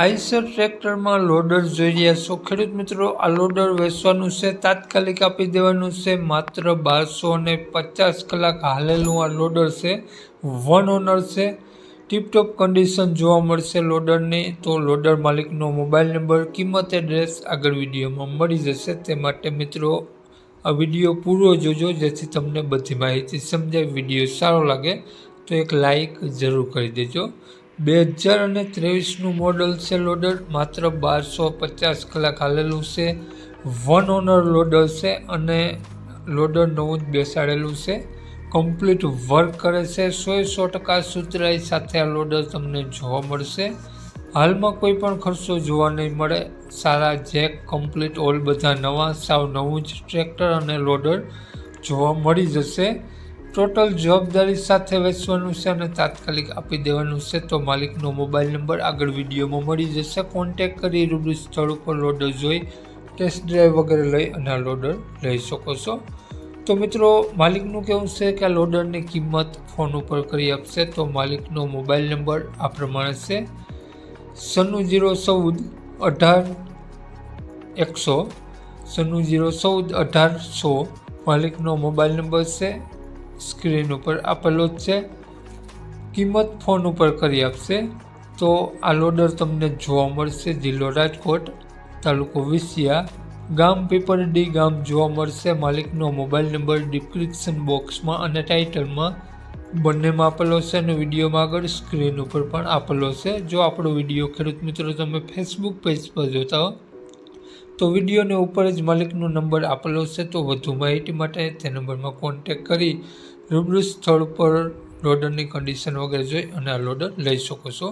Eicher ટ્રેક્ટરમાં loader જોઈ રહ્યા છો. ખેડૂત મિત્રો, આ લોડર વેચવાનું છે, તાત્કાલિક આપી દેવાનું છે. માત્ર બારસો અને પચાસ કલાક હાલેલું આ લોડર છે. વન ઓનર છે. ટીપટોપ કન્ડિશન જોવા મળશે લોડરની. તો લોડર માલિકનો મોબાઈલ નંબર, કિંમત, એડ્રેસ આગળ વિડીયોમાં મળી જશે. તે માટે મિત્રો, આ વીડિયો પૂરો જોજો, જેથી તમને બધી માહિતી સમજાય. વીડિયો સારો લાગે તો એક લાઈક જરૂર કરી દેજો. બે હજાર અને ત્રેવીસનું મોડલ છે લોડર માત્ર બારસો પચાસ કલાક હાલેલું છે. વન ઓનર લોડર છે અને લોડર નવું જ બેસાડેલું છે. કમ્પ્લીટ વર્ક કરે છે. સો સો ટકા સુતરાઈ સાથે આ લોડર તમને જોવા મળશે. હાલમાં કોઈ પણ ખર્ચો જોવા નહીં મળે. સારા જેક કમ્પ્લીટ ઓલ બધા નવા, સાવ નવું જ ટ્રેક્ટર અને લોડર જોવા મળી જશે. ટોટલ જવાબદારી સાથે વેચવાનું છે અને તાત્કાલિક આપી દેવાનું છે તો માલિકનો મોબાઈલ નંબર આગળ વિડીયોમાં મળી જશે. કોન્ટેક કરી રૂબરૂ સ્થળ ઉપર લોડર જોઈ ટેસ્ટ ડ્રાઈવ વગેરે લઈ અને આ લોડર લઈ શકો છો. તો મિત્રો, માલિકનું કહેવું છે કે આ લોડરની કિંમત ફોન ઉપર કરી આપશે તો માલિકનો મોબાઈલ નંબર આ પ્રમાણે છે. સન્નું જીરો ચૌદ, અઢાર, એકસો. સન્નું જીરો ચૌદ અઢારસો માલિકનો મોબાઈલ નંબર છે સ્ક્રીન ઉપર આપેલો જ છે. કિંમત ફોન ઉપર કરી આપશે. તો આ લોડર તમને જોવા મળશે જિલ્લો રાજકોટ, તાલુકો વિસિયા. ગામ પીપરડી ગામ જોવા મળશે. માલિકનો મોબાઈલ નંબર ડિસ્ક્રિપ્શન બોક્સમાં અને ટાઇટલમાં બંનેમાં આપેલો છે અને વિડીયોમાં આગળ સ્ક્રીન ઉપર પણ આપેલો છે. જો આપણો વીડિયો ખેડૂત મિત્રો તમે ફેસબુક પેજ પર જોતા હો તો વિડીયોને ઉપર જ માલિકનો નંબર આપેલો છે, તો વધુ માહિતી માટે તે નંબરમાં કોન્ટેક કરી રૂબરૂ સ્થળ પર લોડરની કન્ડિશન વગેરે જોઈ અને આ લોડર લઈ શકો છો.